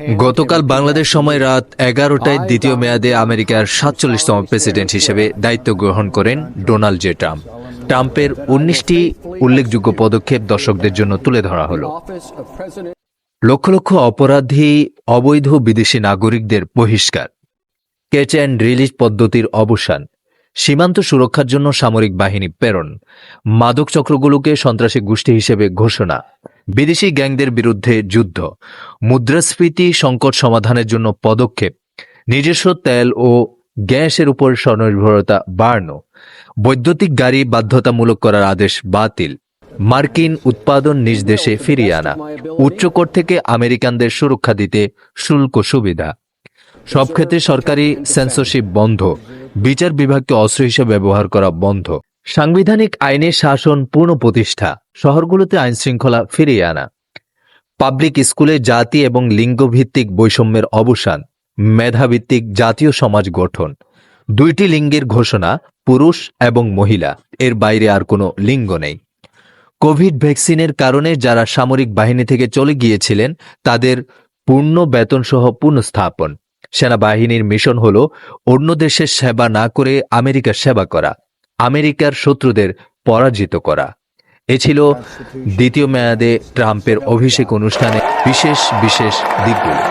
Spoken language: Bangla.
গতকাল বাংলাদেশ সময় রাত এগারোটায় দ্বিতীয় মেয়াদে আমেরিকার সাতচল্লিশতম প্রেসিডেন্ট হিসেবে দায়িত্ব গ্রহণ করেন ডোনাল্ড জে ট্রাম্প। ট্রাম্পের উনিশটি উল্লেখযোগ্য পদক্ষেপ দর্শকদের জন্য তুলে ধরা হলো। লক্ষ লক্ষ অপরাধী অবৈধ বিদেশি নাগরিকদের বহিষ্কার ক্যাচ অ্যান্ড রিলিজ পদ্ধতির অবসান সীমান্ত সুরক্ষার জন্য সামরিক বাহিনী প্রেরণ মাদক চক্রগুলোকে সন্ত্রাসী গোষ্ঠী হিসেবে ঘোষণা বিদেশি গ্যাংদের বিরুদ্ধে যুদ্ধ। মুদ্রাস্ফীতি সংকট সমাধানের জন্য পদক্ষেপ। নিজস্ব তেল ও গ্যাসের উপর স্বনির্ভরতা বাড়ানো। বৈদ্যুতিক গাড়ি বাধ্যতামূলক করার আদেশ বাতিল। মার্কিন উৎপাদন নিজ দেশে ফিরিয়ে আনা। উচ্চকর থেকে আমেরিকানদের সুরক্ষা দিতে শুল্ক সুবিধা। সব ক্ষেত্রে সরকারি সেন্সরশিপ বন্ধ। বিচার বিভাগকে অস্ত্র হিসেবে ব্যবহার করা বন্ধ। সাংবিধানিক আইনের শাসন পূর্ণ প্রতিষ্ঠা। শহরগুলোতে আইন শৃঙ্খলা ফিরিয়ে আনা। পাবলিক স্কুলে জাতি এবং লিঙ্গভিত্তিক বৈষম্যের অবসান। মেধাভিত্তিক জাতীয় সমাজ গঠন। দুইটি লিঙ্গের ঘোষণা, পুরুষ এবং মহিলা। এর বাইরে আর কোনো লিঙ্গ নেই। কোভিড ভ্যাকসিনের কারণে যারা সামরিক বাহিনী থেকে চলে গিয়েছিলেন, তাদের পূর্ণ বেতনসহ পুনঃস্থাপন। সেনাবাহিনীর মিশন হল অন্য দেশের সেবা না করে আমেরিকার সেবা করা। আমেরিকার শত্রুদের পরাজিত করা। এ ছিল দ্বিতীয় মেয়াদে ট্রাম্পের অভিষেক অনুষ্ঠানে বিশেষ বিশেষ দিকগুলো।